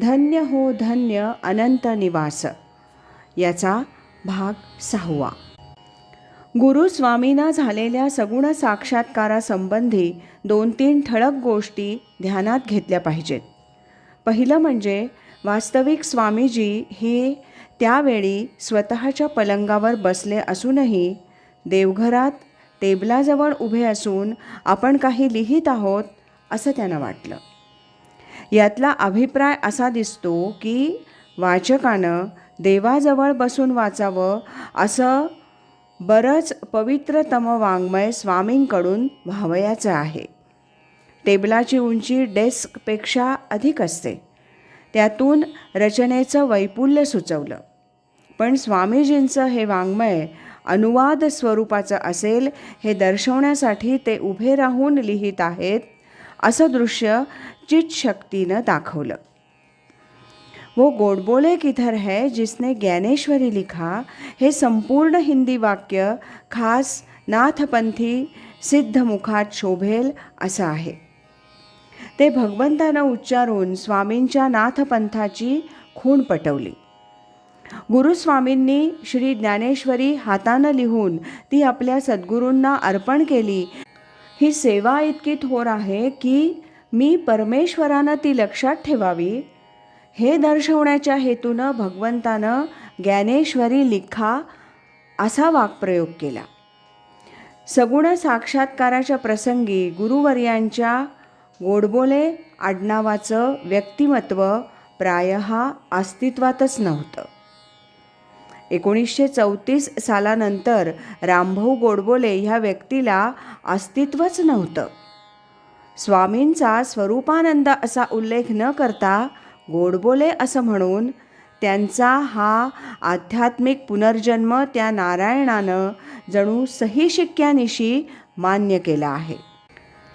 धन्य हो धन्य अनंत निवास. याचा भाग सहावा. गुरु स्वामींना झालेल्या सगुण साक्षात्कारासंबंधी दोन तीन ठळक गोष्टी ध्यानात घेतल्या पाहिजेत. पहिलं म्हणजे वास्तविक स्वामीजी हे त्यावेळी स्वतःच्या पलंगावर बसले असूनही देवघरात टेबलाजवळ उभे असून आपण काही लिहित आहोत असं त्यांना वाटलं. यातला अभिप्राय असा दिसतो की वाचकानं देवाजवळ बसून वाचावं असं बरंच पवित्रतम वाङ्मय स्वामींकडून व्हावयाचं आहे. टेबलाची उंची डेस्कपेक्षा अधिक असते. त्यातून रचनेचं वैपुल्य सुचवलं. पण स्वामीजींचं हे वाङ्मय अनुवाद स्वरूपाचं असेल हे दर्शवण्यासाठी ते उभे राहून लिहित आहेत असं दृश्य चितशक्तीनं दाखवलं. वो गोडबोले किधर है जिसने ज्ञानेश्वरी लिखा हे संपूर्ण हिंदी वाक्य खास नाथपंथी सिद्धमुखात शोभेल असं आहे. ते भगवंतानं उच्चारून स्वामींच्या नाथपंथाची खूण पटवली. गुरुस्वामींनी श्री ज्ञानेश्वरी हातानं लिहून ती आपल्या सद्गुरूंना अर्पण केली ही सेवा इतकी थोर आहे की मी परमेश्वरानं ती लक्षात ठेवावी. हे दर्शवण्याच्या हेतूनं भगवंतानं ज्ञानेश्वरी लिखा असा वाक्प्रयोग केला. सगुण साक्षात्काराच्या प्रसंगी गुरुवर्यांच्या गोडबोले आडनावाचं व्यक्तिमत्व प्रायः अस्तित्वातच नव्हतं. एकोणीसशे चौतीस सालानंतर रामभाऊ गोडबोले ह्या व्यक्तीला अस्तित्वच नव्हतं. स्वामींचा स्वरूपानंद असा उल्लेख न करता गोडबोले असं म्हणून त्यांचा हा आध्यात्मिक पुनर्जन्म त्या नारायणानं जणू सही शिक्क्यानिशी मान्य केला आहे.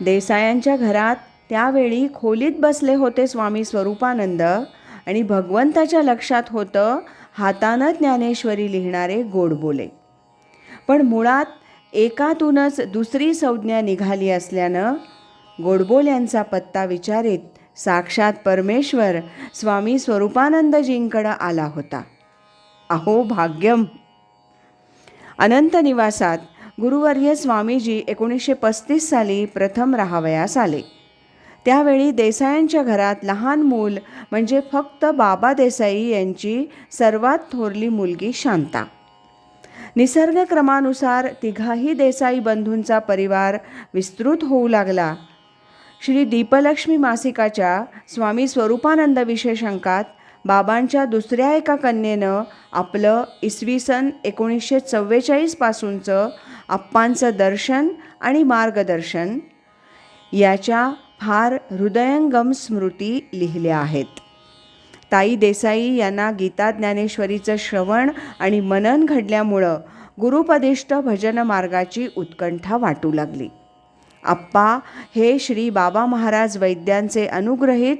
देसायांच्या घरात त्यावेळी खोलीत बसले होते स्वामी स्वरूपानंद आणि भगवंताच्या लक्षात होतं हातानं ज्ञानेश्वरी लिहिणारे गोडबोले पण मुळात एकातूनच दुसरी संज्ञा निघाली असल्यानं गोडबोल्यांचा पत्ता विचारित साक्षात परमेश्वर स्वामी स्वरूपानंदजींकडं आला होता. अहो भाग्यम! अनंत निवासात गुरुवर्य स्वामीजी एकोणीसशे पस्तीस साली प्रथम राहावयास आले. त्यावेळी देसायांच्या घरात लहान मूल म्हणजे फक्त बाबा देसाई यांची सर्वात थोरली मुलगी शांता. निसर्गक्रमानुसार तिघाही देसाई बंधूंचा परिवार विस्तृत होऊ लागला. श्री दीपलक्ष्मी मासिकाच्या स्वामी स्वरूपानंद विशेषांकात बाबांच्या दुसऱ्या एका कन्येनं आपलं इसवी सन एकोणीसशे चव्वेचाळीसपासूनचं आप्पांचं दर्शन आणि मार्गदर्शन याच्या फार हृदयंगम स्मृती लिहिल्या आहेत. ताई देसाई यांना गीता ज्ञानेश्वरीचं श्रवण आणि मनन घडल्यामुळं गुरुपदिष्ट भजन मार्गाची उत्कंठा वाटू लागली. आप्पा हे श्री बाबा महाराज वैद्यांचे अनुग्रहित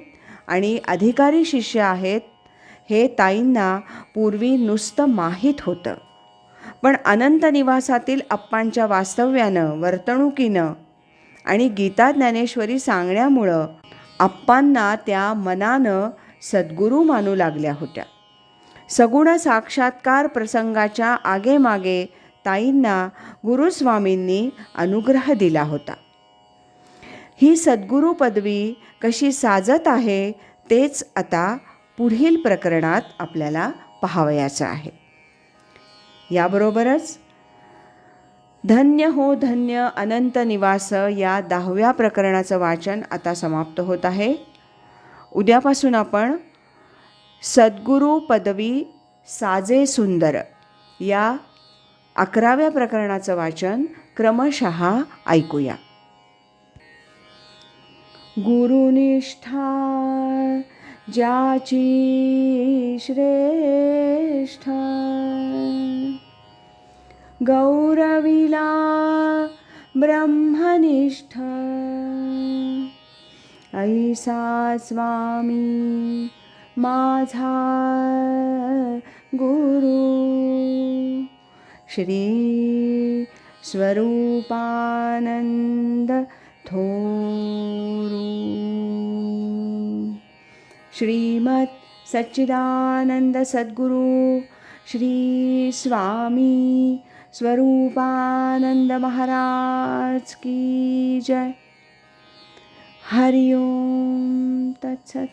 आणि अधिकारी शिष्य आहेत हे ताईंना पूर्वी नुसतं माहीत होतं. पण अनंत निवासातील अप्पांच्या वास्तव्यानं वर्तणुकीनं आणि गीता ज्ञानेश्वरी सांगण्यामुळं आप्पांना त्या मनानं सद्गुरू मानू लागल्या होत्या. सगुण साक्षात्कार प्रसंगाच्या आगेमागे ताईंना गुरुस्वामींनी अनुग्रह दिला होता. ही सद्गुरू पदवी कशी साजत आहे तेच आता पुढील प्रकरणात आपल्याला पाहावयाचं आहे. याबरोबरच धन्य हो धन्य अनंत निवास या दहाव्या प्रकरणाचं वाचन आता समाप्त होत आहे. उद्यापासून आपण सद्गुरू पदवी साजे सुंदर या अकराव्या प्रकरणाचं वाचन क्रमशः ऐकूया. गुरुनिष्ठा ज्याची श्रेष्ठा गौरविला ब्रह्मनिष्ठ। ऐसा स्वामी माझा गुरु। श्री स्वरूपानंद थोरू। श्रीमत सच्चिदानंद सद्गुरु। श्री स्वामी स्वरूपानंद महाराज की जय। हरिओम तत्सत